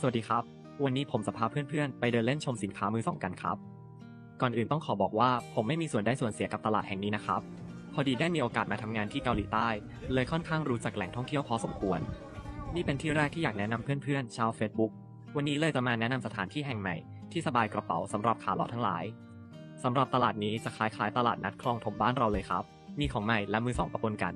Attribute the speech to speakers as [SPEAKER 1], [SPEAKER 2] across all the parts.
[SPEAKER 1] สวัสดีครับ วันนี้ผมจะพาเพื่อนๆ ไปเดินเล่นชมสินค้ามือสองกันครับ ก่อนอื่นต้องขอบอกว่าผมไม่มีส่วนได้ส่วนเสียกับตลาดแห่งนี้นะครับ พอดีได้มีโอกาสมาทำงานที่เกาหลีใต้ เลยค่อนข้างรู้จักแหล่งท่องเที่ยวพอสมควร นี่เป็นที่แรกที่อยากแนะนำเพื่อนๆ ชาว Facebook วันนี้เลยจะมาแนะนำสถานที่แห่งใหม่ที่สบายกระเป๋าสำหรับขาเลาะทั้งหลายสำหรับตลาดนี้จะคล้ายๆตลาดนัดคลองถมบ้านเราเลยครับ มีของใหม่และมือสองปะปนกัน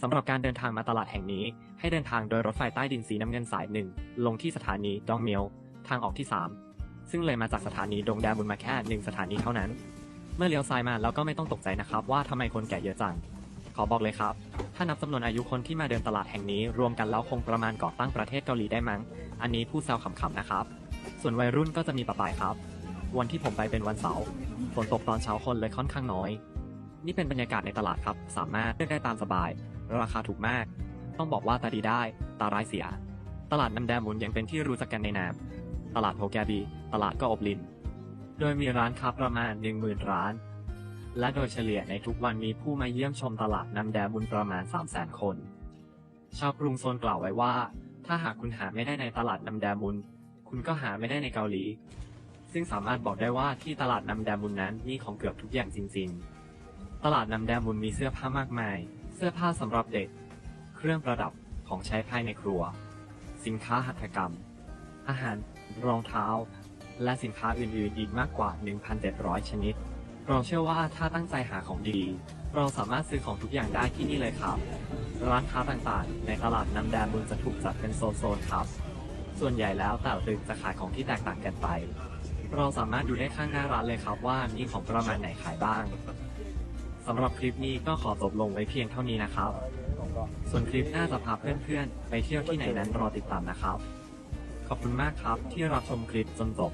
[SPEAKER 1] สำหรับการเดินทางมาตลาดแห่งนี้ ให้เดินทางโดยรถไฟใต้ดินสีน้ำเงินสายหนึ่งลงที่สถานีดองเมียวทางออกที่ 3 ซึ่งเลยมาจากสถานีดงแดบุญมาแค่หนึ่งสถานีเท่านั้น เมื่อเลี้ยวซ้ายมาแล้วก็ไม่ต้องตกใจนะครับ ว่าทำไมคนแก่เยอะจัง ขอบอกเลยครับ ถ้านับจำนวนอายุคนที่มาเดินตลาดแห่งนี้ รวมกันแล้วคงประมาณก่อตั้งประเทศเกาหลีได้มั้ง อันนี้พูดแซวขำๆนะครับ ส่วนวัยรุ่นก็จะมีประปายครับ วันที่ผมไปเป็นวันเสาร์ฝนตกตอนเช้าคนเลยค่อนข้างน้อย นี่เป็นบรรยากาศในตลาดครับ สามารถเลือกได้ตามสบาย ราคาถูกมาก ต้องบอกว่าตาดีได้ ตาร้ายเสีย ตลาดน้ำแดงหมุนยังเป็นที่รู้จักกันในนาม ตลาดโฮแกบี ตลาดก็อบลิน โดยมีร้านค้าประมาณ10,000ร้าน และโดยเฉลี่ยในทุกวันมีผู้มาเยี่ยมชมตลาดน้ำแดงบุญประมาณ 300,000 คน ชาวกรุงโซนกล่าวไว้ว่า ถ้าหากคุณหาไม่ได้ในตลาดน้ำแดงบุญคุณก็หาไม่ได้ในเกาหลี ซึ่งสามารถบอกได้ว่าที่ตลาดน้ำแดงบุญนั้นมีของเกือบทุกอย่างจริง ๆ ตลาดน้ำแดงบุญมีเสื้อผ้ามากมาย เสื้อผ้าสำหรับเด็ก เครื่องประดับของใช้ภายในครัว สินค้าหัตถกรรม อาหาร รองเท้า และสินค้าอื่นๆ อีกมากกว่า 1,700 ชนิด เราเชื่อว่าถ้าตั้งใจหาของดี เราสามารถซื้อของทุกอย่างได้ที่นี่เลยครับ ร้านค้าต่างๆ ในตลาดน้ำแดงบุญจะถูกจัดเป็นโซนๆครับ ส่วนใหญ่แล้วแต่ละตึกจะขายของที่แตกต่างกันไป เราสามารถดูได้ข้างหน้าร้านเลยครับว่ามีของประมาณไหนขายบ้าง สำหรับคลิปนี้ก็ขอจบลงไว้เพียงเท่านี้นะครับ ส่วนคลิปหน้าจะพาเพื่อนๆ ไปเที่ยวที่ไหนนั้นรอติดตามนะครับ ขอบคุณมากครับที่รับชมคลิปจนจบ